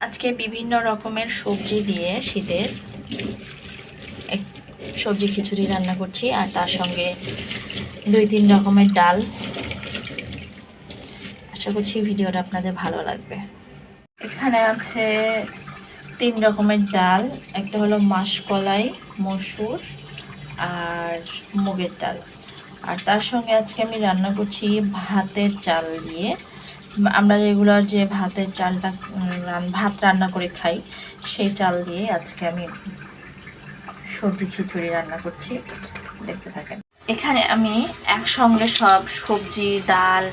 আজকে বিভিন্ন রকমের সবজি দিয়ে শীতের সবজি খিচুড়ি রান্না করছি, আর তার সঙ্গে দুই তিন রকমের ডাল। আশা করছি ভিডিওটা আপনাদের ভালো লাগবে। এখানে আছে তিন রকমের ডাল, একটা হলো মাসকলাই, মসুর, আর মুগের ডাল। আর তার সঙ্গে আজকে আমি রান্না করছি ভাতের চাল দিয়ে। আমরা রেগুলার যে ভাতের চালটা ভাত রান্না করে খাই, সেই চাল দিয়ে আজকে আমি সবজি খিচুড়ি রান্না করছি। দেখতে থাকেন। এখানে আমি একসঙ্গে সব সবজি, ডাল,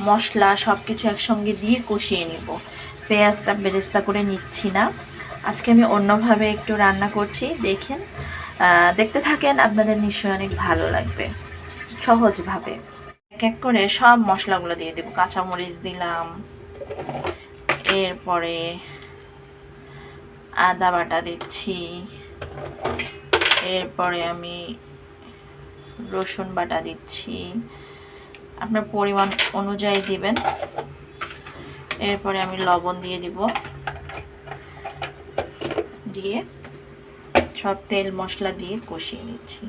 মশলা সব কিছু একসঙ্গে দিয়ে কষিয়ে নিব। পেঁয়াজটা বেরেস্তা করে নিচ্ছি না। আজকে আমি অন্যভাবে একটু রান্না করছি। দেখেন দেখতে থাকেন, আপনাদের নিশ্চয়ই অনেক ভালো লাগবে। সহজভাবে। এক করে সব মশলাগুলো দিয়ে দেবো। কাঁচামরিচ দিলাম, এরপরে আদা বাটা দিচ্ছি, এরপরে আমি রসুন বাটা দিচ্ছি। আপনার পরিমাণ অনুযায়ী দিবেন। এরপরে আমি লবণ দিয়ে দিব। দিয়ে সব তেল মশলা দিয়ে কষিয়ে নিচ্ছি।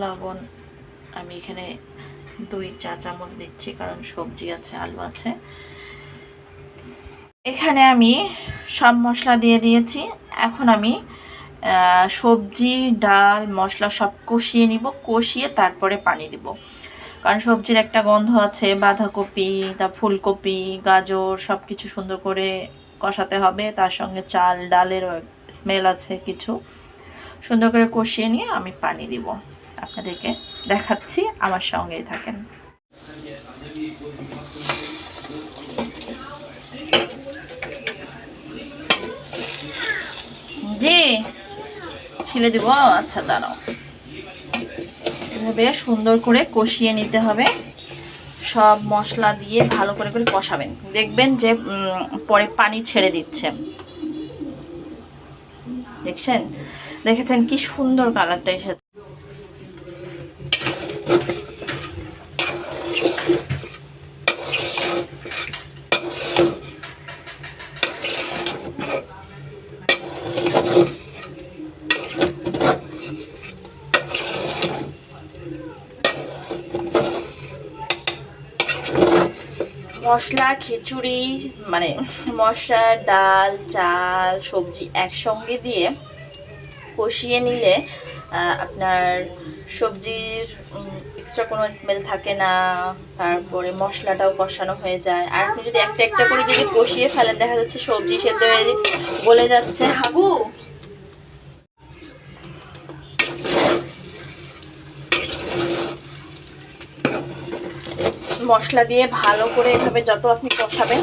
লবণ আমি এখানে দুই চা চামচ দিচ্ছি, কারণ সবজি আছে, আলু আছে। এখানে আমি সব মশলা দিয়ে দিয়েছি। এখন আমি সবজি, ডাল, মশলা সব কষিয়ে নিব, কষিয়ে তারপরে পানি দিব। কারণ সবজির একটা গন্ধ আছে, বাঁধাকপি, তা ফুলকপি, গাজর সব কিছু সুন্দর করে কষাতে হবে। তার সঙ্গে চাল, ডালেরও স্মেল আছে কিছু। সুন্দর করে কষিয়ে নিয়ে আমি পানি দিব আপনাদেরকে। দেখাচ্ছি, আমার সঙ্গেই থাকেন। জি, ছেলে দিব। আচ্ছা দাঁড়াও। এভাবে সুন্দর করে কষিয়ে নিতে হবে। সব মশলা দিয়ে ভালো করে করে কষাবেন। দেখবেন যে পরে পানি ছেড়ে দিচ্ছে। দেখছেন? দেখেছেন কি সুন্দর কালারটা এসেছে। মশলা খিচুড়ি মানে মশলা ডাল চাল সবজি একসঙ্গে দিয়ে কষিয়ে নিলে আপনার সবজির এক্সট্রা কোনো স্মেল থাকে না তারপরে মশলাটাও কষানো হয়ে যায়। আর আপনি যদি একটা একটা করে যদি কষিয়ে ফেলেন দেখা যাচ্ছে সবজি সেদ্ধ হয়ে গলে যাচ্ছে। হাবু! মশলা দিয়ে ভালো করে এভাবে যত আপনি কষাবেন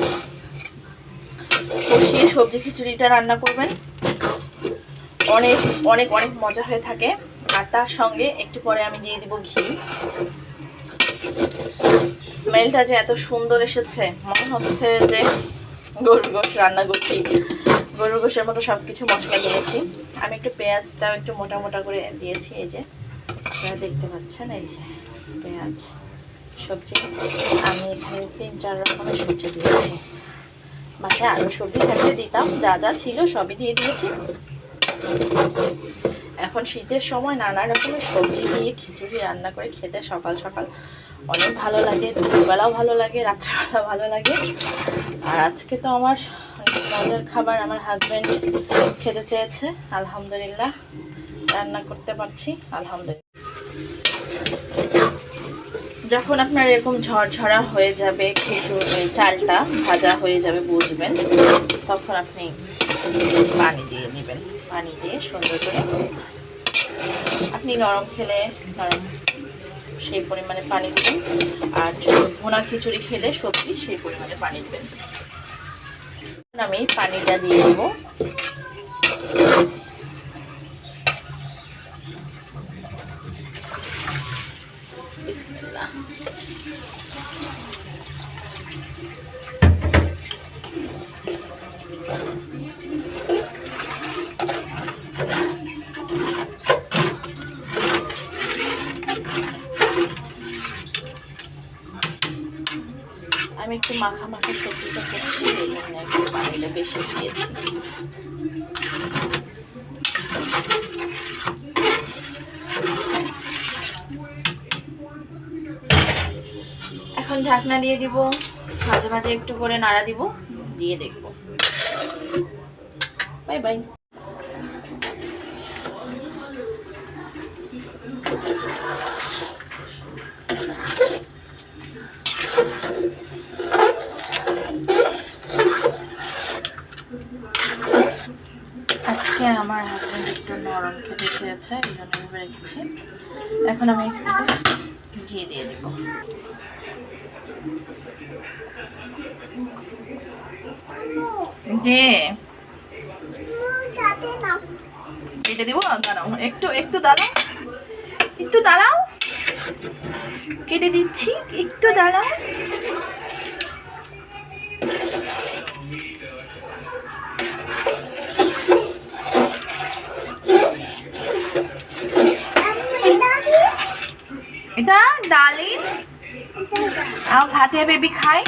কষিয়ে সবজি খিচুড়িটা রান্না করবেন। অনেক অনেক অনেক মজা হয়ে থাকে। আর তার সঙ্গে একটু পরে আমি দিয়ে দিব ঘি। স্মেলটা যে এত সুন্দর এসেছে, মনে হচ্ছে যে গরুর গোশ, রান্না করছি। গরুর গোশের মতো সব কিছু মশলা দিয়েছি। আমি একটু পেঁয়াজটাও একটু মোটা মোটা করে দিয়েছি, এই যে। আপনারা দেখতে পাচ্ছেন, এই যে পেঁয়াজ, সবজি। আমি এখানে তিন, চার রকমের সবজি দিয়েছি। বাসায় আরও সবজি থাকতে দিতাম, যা যা ছিল সবই দিয়ে দিয়েছি। এখন শীতের সময় নানা রকমের সবজি দিয়ে খিচুড়ি রান্না করে খেতে সকাল সকাল অনেক ভালো লাগে, দুপুরবেলাও ভালো লাগে রাত্রেবেলা ভালো লাগে। আর আজকে তো আমার মজার খাবার আমার হাজব্যান্ড খেতে চেয়েছে, আলহামদুলিল্লাহ। রান্না করতে পারছি, আলহামদুলিল্লাহ। যখন আপনার এরকম ঝরঝরা হয়ে যাবে, খিচুড়ি, চালটা ভাজা হয়ে যাবে, বুঝবেন, তখন আপনি পানি দিয়ে নেবেন। পানি দিয়ে সুন্দর করে আপনি নরম খেলে, নরম সেই পরিমাণে পানি দেবেন। আর ভুনা খিচুড়ি খেলে সবজি, সেই পরিমাণে পানি দেবেন। আমি পানিটা দিয়ে দেবো। আমি একটু মাখা মাখা সবজিটা করছি, এই জন্য একটু পানিটা বেশি দিয়েছি। এখন ঢাকনা দিয়ে দিব মাঝে মাঝে একটু করে নাড়া দিব, দিয়ে দেখব। Bye bye. আজকে আমার হাজবেন্ড একটু নরম খেতে চেয়েছে, এই জন্য এভাবে রেখেছি। এখন আমি ঘি দিয়ে দিব। দে। এটা দিব? দাঁড়াও, একটু একটু দাঁড়াও। একটু দাঁড়াও। কেটে দিচ্ছি, একটু দাঁড়াও। এটা ডালিম আমার ভাতিয়া বেবি খাই